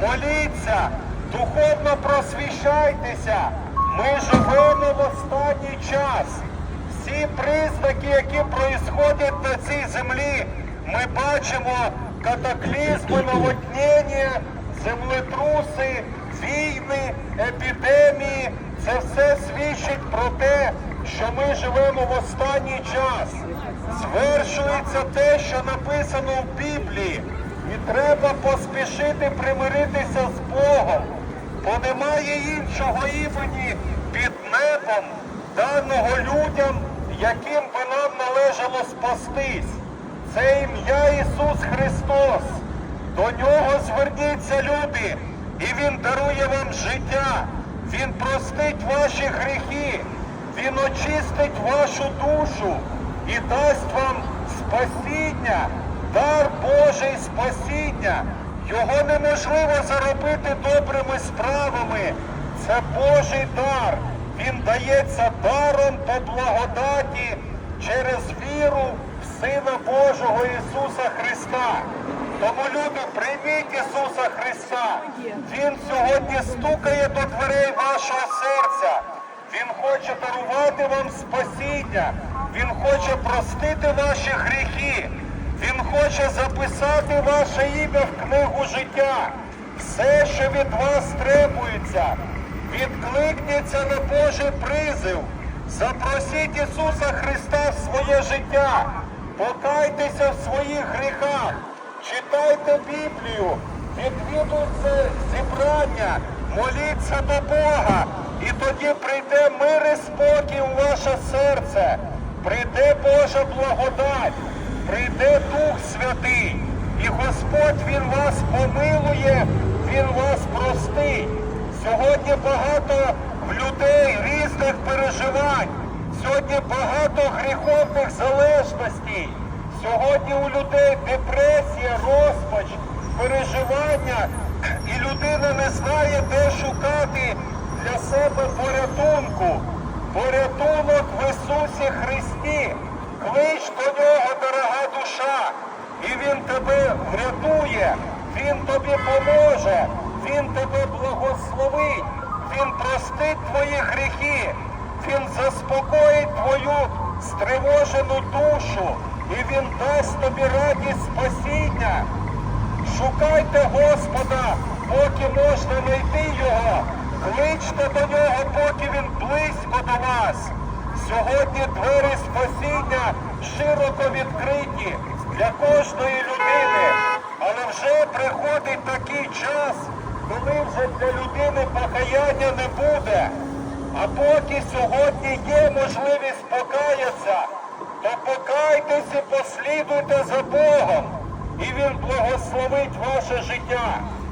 моліться, духовно просвіщайтеся. Ми живемо в останній час. Всі признаки, які происходять на цій землі, ми бачимо катаклізми, наводнення, землетруси, війни, епідемії. Це все свідчить про те, що ми живемо в останній час. Звершується те, що написано в Біблії, і треба поспішити примиритися з Богом, бо немає іншого імені під небом, даного людям, яким би нам належало спастись. Це ім'я Ісус Христос. До нього зверніться люди, і Він дарує вам життя. Він простить ваші гріхи, Він очистить вашу душу і дасть вам спасіння, дар Божий спасіння. Його неможливо заробити добрими справами. Це Божий дар. Він дається даром по благодаті через віру в Сина Божого Ісуса Христа. Тому люди, прийміть Ісуса Христа. Він сьогодні стукає до дверей вашого серця. Він хоче дарувати вам спасіння. Він хоче простити ваші гріхи. Хоче записати ваше ім'я в книгу життя. Все, що від вас требується, відкликніться на Божий призив. Запросіть Ісуса Христа в своє життя. Покайтеся в своїх гріхах. Читайте Біблію, відвідуйте зібрання, моліться до Бога. І тоді прийде мир і спокій у ваше серце. Прийде Божа благодать, прийде Дух Святий. І Господь Він вас помилує, Він вас простить. Сьогодні багато в людей різних переживань. Сьогодні багато гріховних залежностей. Сьогодні у людей депресія, розпач, переживання, і людина не знає, де шукати для себе порятунку. Порятунок в Ісусі Христі. Клич до нього, дорога душа, і Він тебе врятує, Він тобі поможе, Він тебе благословить, Він простить твої гріхи, Він заспокоїть твою стривожену душу, і Він дасть тобі радість спасіння. Шукайте Господа, поки можна знайти Його. Кличте до нього, поки він близько до вас. Сьогодні двері спасіння широко відкриті для кожної людини. Але вже приходить такий час, коли вже для людини покаяння не буде. А поки сьогодні є можливість покаятися, то покайтесь і послідуйте